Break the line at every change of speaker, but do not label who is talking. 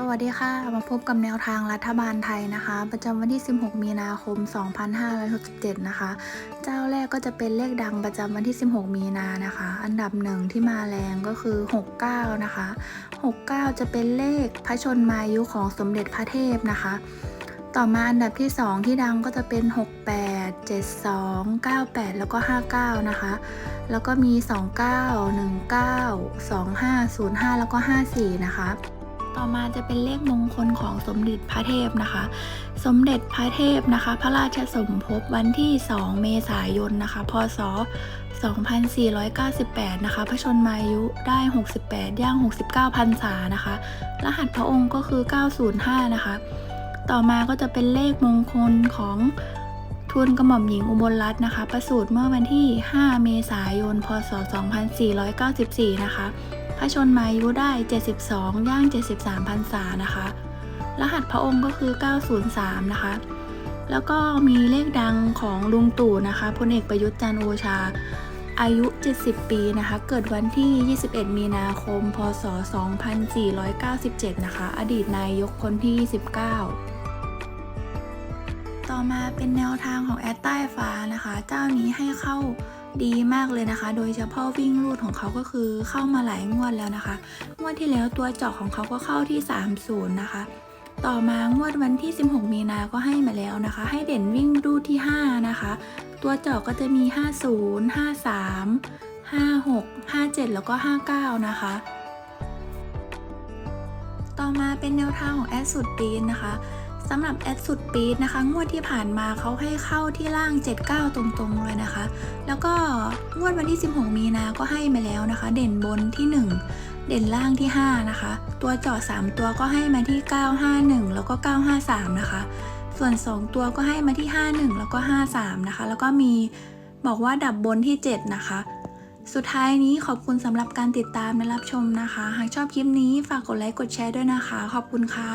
สวัสดีค่ะ มาพบกับแนวทางรัฐบาลไทยนะคะ ประจำวันที่ 16 มีนาคม 2567 นะคะ เจ้าแรกก็จะเป็นเลขดังประจำวันที่ 16 มีนานะคะ อันดับหนึ่งที่มาแรงก็คือ 69 นะคะ 69 จะเป็นเลขพระชนมายุของสมเด็จพระเทพนะคะ ต่อมาอันดับที่ 2 ที่ดังก็จะเป็น 68 72 98 แล้วก็ 59 นะคะ แล้วก็มี 29 19 25 05 แล้วก็ 54 นะคะ ต่อมาจะเป็นเลขมงคลของสมเด็จพระเทพนะคะ สมเด็จพระเทพนะคะ พระราชสมภพวันที่ 2 เมษายนนะคะ พศ 2498 นะคะ พระชนมายุได้ 68 ย่าง 69พรรษานะคะ รหัสพระองค์ก็คือ 905 นะคะ ต่อมาก็จะเป็นเลขมงคลของทูลกระหม่อมหญิงอุบลรัตน์นะคะ ประสูติเมื่อวันที่ 5 เมษายน พศ 2494 นะคะ พระชนมายุได้ 72 ย่าง 73พรรษานะคะ รหัสพระองค์ก็คือ 903 นะคะ แล้วก็มีเลขดังของลุงตู่นะคะพลเอกประยุทธ์จันโอชา อายุ 70 ปีนะคะ เกิดวันที่ 21 มีนาคม พศ 2497 นะคะ อดีตนายกคนที่29ต่อมาเป็นแนวทางของแอดใต้ฟ้านะคะ เจ้านี้ให้เข้า ดีมากเลยนะคะ โดยเฉพาะวิ่งรูดของเขาก็คือเข้ามาหลายงวดแล้วนะคะ งวดที่แล้วตัวเจาะของเขาก็เข้าที่ 30 นะคะ ต่อมางวดวันที่ 16 มีนาก็ให้มาแล้วนะคะ ให้เด่นวิ่งรูดที่ 5 นะคะ ตัวเจาะก็จะมี 50 53 56 57 แล้วก็ 59 นะคะต่อมาเป็นแนวทางของแอดสุดปีนนะคะ สำหรับแอดสุดปีดนะคะ งวดที่ผ่านมาเขาให้เข้าที่ล่าง 79 ตรงๆเลยนะคะ แล้วก็งวดวันที่ 16 มีนาก็ให้มาแล้วนะคะ เด่นบนที่ 1 เด่นล่างที่ 5 นะคะ ตัวเจาะ3 ตัวก็ให้มาที่ 951 แล้วก็ 953 นะคะ ส่วน 2 ตัวก็ให้มาที่ 51 แล้วก็ 53 นะคะ แล้วก็มีบอกว่าดับบนที่ 7 นะคะสุดท้ายนี้ขอบคุณสำหรับการติดตามและรับชมนะคะ หากชอบคลิปนี้ฝากกดไลค์กดแชร์ด้วยนะคะ ขอบคุณค่ะ